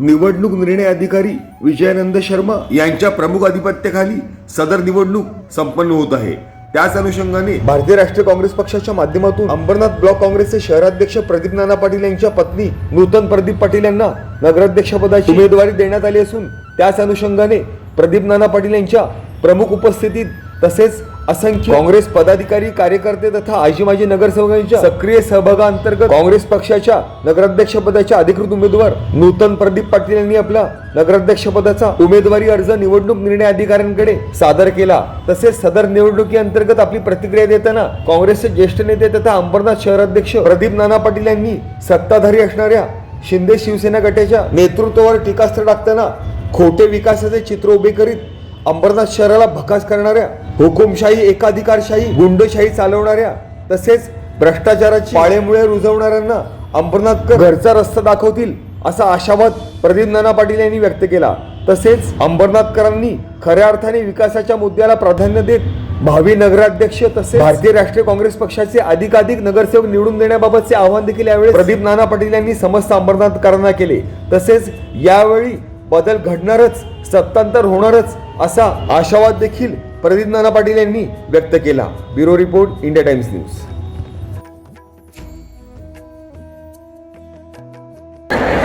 निवडणूक निर्णय अधिकारी विजयानंद शर्मा यांच्या प्रमुख आधिपत्याखाली सदर निवडणूक संपन्न होत आहे. त्याच अनुषंगाने भारतीय राष्ट्रीय काँग्रेस पक्षाच्या माध्यमातून अंबरनाथ ब्लॉक काँग्रेसचे शहराध्यक्ष प्रदीप नाना पाटील यांच्या पत्नी नूतन प्रदीप पाटील यांना नगराध्यक्षपदाची उमेदवारी देण्यात आली असून त्याच अनुषंगाने प्रदीप नाना पाटील यांच्या प्रमुख उपस्थितीत तसेच असंख्य काँग्रेस पदाधिकारी कार्यकर्ते तथा आजी माजी नगरसेवकांच्या सक्रिय सहभागाअंतर्गत काँग्रेस पक्षाच्या नगराध्यक्षपदाच्या अधिकृत उमेदवार नूतन प्रदीप पाटील यांनी आपला नगराध्यक्षपदाचा उमेदवारी अर्ज निवडणूक निर्णय अधिकाऱ्यांकडे सादर केला. तसेच सदर निवडणुकीअंतर्गत आपली प्रतिक्रिया देताना काँग्रेसचे ज्येष्ठ नेते तथा अंबरनाथ शहराध्यक्ष प्रदीप नाना पाटील यांनी सत्ताधारी असणाऱ्या शिंदे शिवसेना गटाच्या नेतृत्वावर टीकास्त्र टाकताना खोटे विकासाचे चित्र उभे करीत अंबरनाथ शहराला भकास करणाऱ्या हुकुमशाही एकाधिकारशाही गुंडशाही चालवणाऱ्या तसेच भ्रष्टाचाराची पाळेमुळे रुजवणाऱ्यांना अंबरनाथकर घरचा रस्ता दाखवतील असा आशावाद प्रदीप नाना पाटील यांनी व्यक्त केला. तसेच अंबरनाथकरांनी खऱ्या अर्थाने विकासाच्या मुद्द्याला प्राधान्य देत भावी नगराध्यक्ष तसेच भारतीय राष्ट्रीय काँग्रेस पक्षाचे अधिकाधिक नगरसेवक निवडून देण्याबाबतचे आवाहन देखील यावेळी प्रदीप नाना पाटील यांनी समस्त अंबरनाथकरांना केले. तसेच यावेळी बदल घडणारच सत्तांतर होणारच असा आशावाद देखील प्रदीप नाना पाटील यांनी व्यक्त केला. Bureau report India Times news.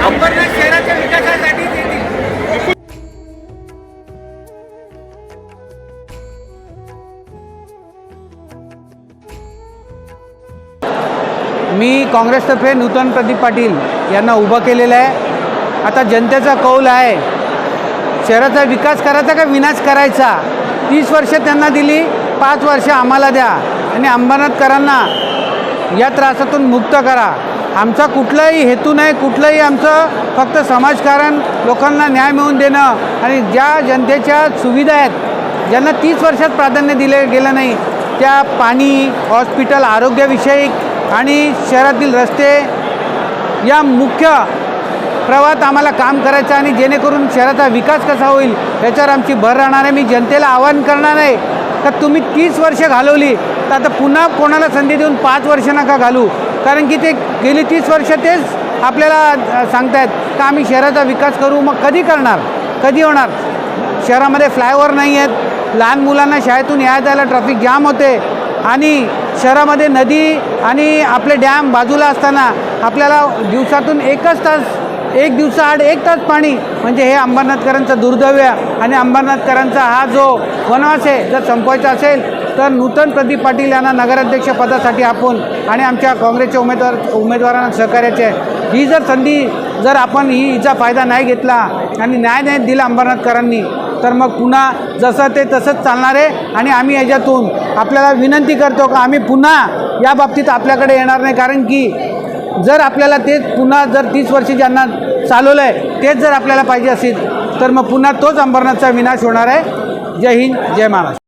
Ambernath शहराच्या विकासासाठी देतील मी काँग्रेसतर्फे नूतन प्रदीप पाटील यांना उभं केलेलं आहे. आता जनतेचा कौल आहे. शहराचा विकास करायचा का विनाश करायचा? तीस वर्ष त्यांना दिली पाच वर्ष आम्हाला द्या. आणि अंबरनाथकरांना या त्रासातून मुक्त करा. आमचा कुठलाही हेतू नाही कुठलंही आमचं फक्त समाजकारण लोकांना न्याय मिळवून देणं आणि ज्या जनतेच्या सुविधा आहेत ज्यांना तीस वर्षात प्राधान्य दिले गेलं नाही त्या पाणी हॉस्पिटल आरोग्यविषयक आणि शहरातील रस्ते या मुख्य प्रवाहात आम्हाला काम करायचं आणि जेणेकरून शहराचा विकास कसा होईल याच्यावर आमची भर राहणार आहे. मी जनतेला आवाहन करणार आहे का तुम्ही तीस वर्ष घालवली तर आता पुन्हा कोणाला संधी देऊन पाच वर्ष नका घालू? कारण की ते गेली तीस वर्ष तेच आपल्याला सांगतायत का आम्ही शहराचा विकास करू? मग कधी करणार? कधी होणार? शहरामध्ये फ्लायओव्हर नाही आहेत. लहान मुलांना शाळेतून या जायला ट्रॅफिक जाम होते. आणि शहरामध्ये नदी आणि आपले डॅम बाजूला असताना आपल्याला दिवसातून एकच तास एक दिवसाआड एक तास पाणी. म्हणजे हे अंबरनाथकरांचं दुर्दैव आणि अंबरनाथकरांचा हा जो वनवास आहे जर संपवायचा असेल तर नूतन प्रदीप पाटील यांना नगराध्यक्ष पदासाठी आपण आणि आमच्या काँग्रेसच्या उमेदवार उमेदवारांना सहकार्याचे आहे. ही जर संधी जर आपण ही हिचा फायदा नाही घेतला आणि न्याय नाही दिला अंबरनाथकरांनी तर मग पुन्हा जसं ते तसंच चालणार आहे. आणि आम्ही याच्यातून आपल्याला विनंती करतो का आम्ही पुन्हा या बाबतीत आपल्याकडे येणार नाही. कारण की जर आपल्याला तेच पुन्हा जर तीस वर्षी ज्यांना चालवलं आहे तेच जर आपल्याला पाहिजे असेल तर मग पुन्हा तोच अंबरनाथचा विनाश होणार आहे. जय हिंद जय महाराष्ट्र.